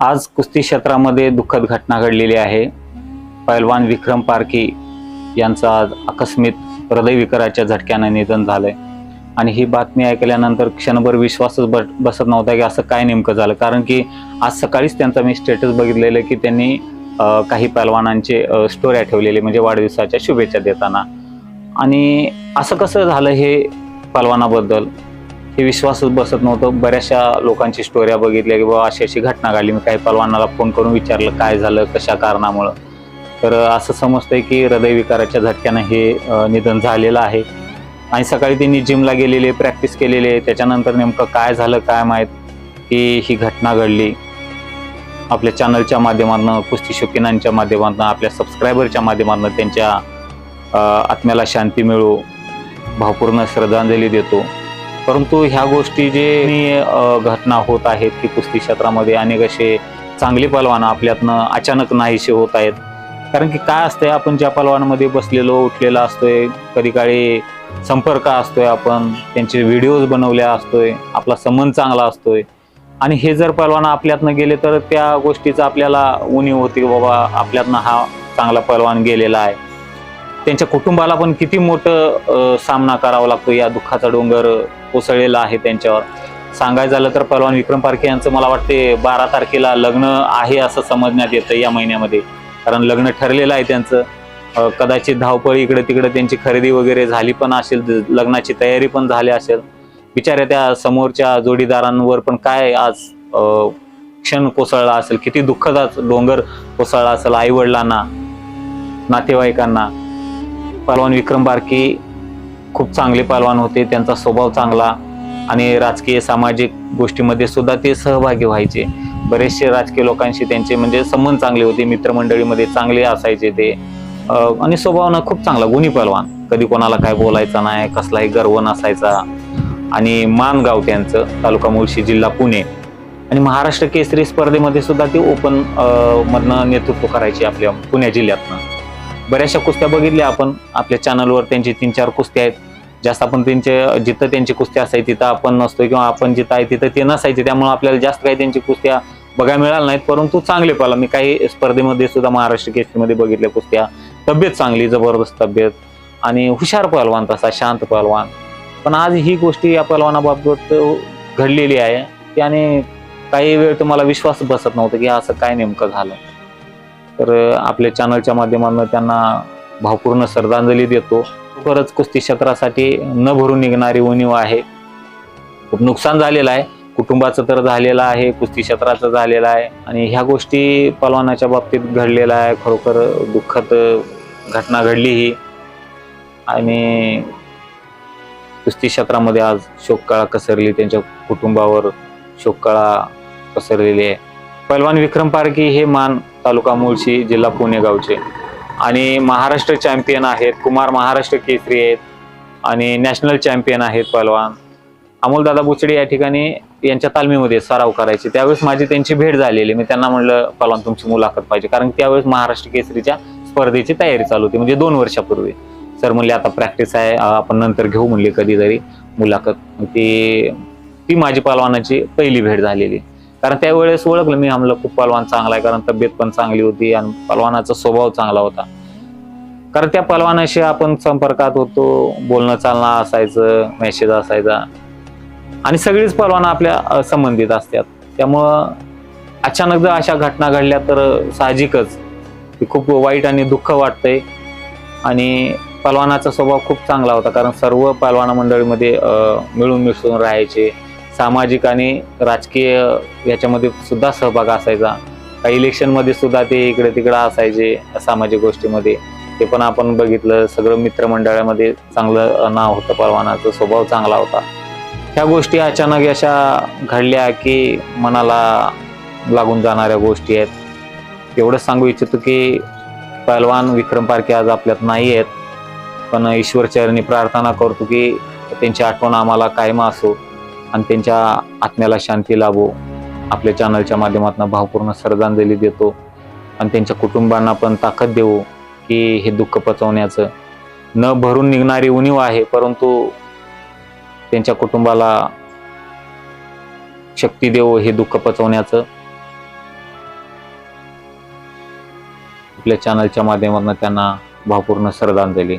आज कुस्ती क्षेत्रामध्ये दुःखद घटना घडलेली आहे. पैलवान विक्रम पारखी यांचं आज आकस्मिक हृदयविकाराच्या झटक्यानं निधन झालंय. आणि ही बातमी ऐकल्यानंतर क्षणभर विश्वासच बसत नव्हता की असं काय नेमकं झालं. कारण की आज सकाळीच त्यांचा मी स्टेटस बघितलेलं की त्यांनी काही पैलवानांचे स्टोऱ्या ठेवलेले म्हणजे वाढदिवसाच्या शुभेच्छा देताना. आणि असं कसं झालं हे पैलवानाबद्दल? हे विश्वासच बसत नव्हतं. बऱ्याचशा लोकांची स्टोऱ्या बघितल्या की बाबा अशी अशी घटना घडली. मी काही पलवानाला फोन करून विचारलं काय झालं? कशा कारणामुळं? तर असं समजतंय की हृदयविकाराच्या झटक्यानं हे निधन झालेलं आहे. आणि सकाळी त्यांनी जिमला गेलेले प्रॅक्टिस केलेले. त्याच्यानंतर नेमकं काय झालं काय माहीत? की ही घटना घडली. आपल्या चॅनलच्या माध्यमातून कुस्ती शौकीनांच्या माध्यमातून आपल्या सबस्क्रायबरच्या माध्यमातून त्यांच्या आत्म्याला शांती मिळो. भावपूर्ण श्रद्धांजली देतो. परंतु ह्या गोष्टी जे घटना होत आहेत की कुस्ती क्षेत्रामध्ये अनेक असे चांगले पलवान आपल्यातनं अचानक नाहीसे होत आहेत. कारण की काय असतंय आपण ज्या पलवानमध्ये बसलेलो उठलेला असतोय कधी काळी संपर्क असतोय आपण त्यांचे व्हिडिओज बनवल्या असतोय आपला संबंध चांगला असतोय. आणि हे जर पलवान आपल्यातनं गेले तर त्या गोष्टीचं आपल्याला उणीव होती की बाबा आपल्यातनं हा चांगला पलवान गेलेला आहे. त्यांच्या कुटुंबाला पण किती मोठं सामना करावा लागतो या दुःखाचा डोंगर कोसळलेला आहे त्यांच्यावर. सांगायचं झालं तर पहलवान विक्रम पारखे यांचं मला वाटते बारा तारखेला लग्न आहे असं समजण्यात येतं या महिन्यामध्ये. कारण लग्न ठरलेलं आहे त्यांचं. कदाचित धावपळी इकडे तिकडे त्यांची खरेदी वगैरे झाली पण असेल लग्नाची तयारी पण झाली असेल. बिचाऱ्या त्या समोरच्या जोडीदारांवर पण काय आज क्षण कोसळला असेल? किती दुःखद डोंगर कोसळला असेल आईवडिलांना नातेवाईकांना. पहलवान विक्रम बारकी खूप चांगले पालवान होते त्यांचा स्वभाव चांगला आणि राजकीय सामाजिक गोष्टीमध्ये सुद्धा ते सहभागी व्हायचे. बरेचसे राजकीय लोकांशी त्यांचे म्हणजे संबंध चांगले होते मित्रमंडळीमध्ये चांगले असायचे ते. आणि स्वभावना खूप चांगला गुणी पलवान कधी कोणाला काय बोलायचा नाही कसलाही गर्व नसायचा. आणि मानगाव त्यांचं तालुका मुळशी जिल्हा पुणे. आणि महाराष्ट्र केसरी स्पर्धेमध्ये सुद्धा ते ओपन मधनं नेतृत्व करायचे आपल्या पुणे जिल्ह्यातनं. बऱ्याचशा कुस्त्या बघितल्या आपण. आपल्या चॅनलवर त्यांची तीन चार कुस्त्या आहेत. जास्त आपण त्यांचे जिथं त्यांची कुस्ती असायची तिथं आपण नसतो किंवा आपण जिथं आहे तिथं ते नसायचे त्यामुळे आपल्याला जास्त काही त्यांची कुस्त्या बघायला मिळाल्या नाहीत. परंतु चांगले पाहिला मी काही स्पर्धेमध्ये सुद्धा महाराष्ट्र केसरीमध्ये बघितल्या कुस्त्या. तब्येत चांगली जबरदस्त तब्येत आणि हुशार पहलवान तसा शांत पहलवान. पण आज ही गोष्टी या पहलवानाबाबत घडलेली आहे. त्याने काही वेळ तर मला विश्वास बसत नव्हता की असं काय नेमकं झालं. तर आपल्या चॅनलच्या माध्यमातून त्यांना भावपूर्ण श्रद्धांजली देतो. खरंच कुस्ती क्षेत्रासाठी न भरून निघणारी उणीव आहे. खूप नुकसान झालेलं आहे. कुटुंबाचं तर झालेलं आहे कुस्ती क्षेत्राचं झालेलं आहे. आणि ह्या गोष्टी पलवानाच्या बाबतीत घडलेल्या आहे. खरोखर दुःखद घटना घडली ही आणि कुस्ती क्षेत्रामध्ये आज शोककळा कसरली त्यांच्या कुटुंबावर शोककळा पसरलेली आहे. पलवान विक्रम पारकी हे मान तालुका मुळशी जिल्हा पुणे गावचे. आणि महाराष्ट्र चॅम्पियन आहेत कुमार महाराष्ट्र केसरी आहेत आणि नॅशनल चॅम्पियन आहेत पहलवान. अमोलदादा बुचडे या ठिकाणी यांच्या तालमीमध्ये सराव करायचे. त्यावेळेस माझी त्यांची भेट झालेली. मी त्यांना म्हणलं पहलवान तुमची मुलाखत पाहिजे. कारण त्यावेळेस महाराष्ट्र केसरीच्या स्पर्धेची तयारी चालू होती म्हणजे दोन वर्षापूर्वी. सर म्हणले आता प्रॅक्टिस आहे आपण नंतर घेऊ म्हणले कधीतरी मुलाखत. ती ती माझी पहलवानाची पहिली भेट झालेली. कारण त्यावेळेस ओळखलं मी आमला खूप पलवान चांगला आहे कारण तब्येत पण चांगली होती आणि पलवानाचा स्वभाव चांगला होता. कारण त्या पलवानाशी आपण संपर्कात होतो बोलणं चालणं असायचं मेसेज असायचा. आणि सगळीच पलवान आपल्या संबंधित असतात. त्यामुळं अचानक जर अशा घटना घडल्या तर साहजिकच. खूप वाईट आणि दुःख वाटतंय. आणि पलवानाचा स्वभाव खूप चांगला होता कारण सर्व पलवाना मंडळीमध्ये मिळून मिसळून राहायचे. सामाजिक आणि राजकीय याच्यामध्ये सुद्धा सहभाग असायचा. काही इलेक्शनमध्ये सुद्धा ते इकडे तिकडे असायचे सामाजिक गोष्टीमध्ये. ते पण आपण बघितलं सगळं मित्रमंडळामध्ये चांगलं नाव होतं परवानाचं स्वभाव चांगला होता. ह्या गोष्टी अचानक अशा घडल्या की मनाला लागून जाणाऱ्या गोष्टी आहेत. एवढंच सांगू इच्छितो की पहलवान विक्रम पारखे आज आपल्यात नाही आहेत. पण ईश्वरचरणी प्रार्थना करतो की त्यांची आठवण आम्हाला कायम असो. आणि त्यांच्या आत्म्याला शांती लाभो. आपल्या चॅनलच्या माध्यमातून भावपूर्ण श्रद्धांजली देतो. आणि त्यांच्या कुटुंबांना पण ताकद देऊ की हे दुःख पचवण्याचं. न भरून निघणारी उणीव आहे परंतु त्यांच्या कुटुंबाला शक्ती देव हे दुःख पचवण्याचं. आपल्या चॅनलच्या माध्यमातून त्यांना भावपूर्ण श्रद्धांजली.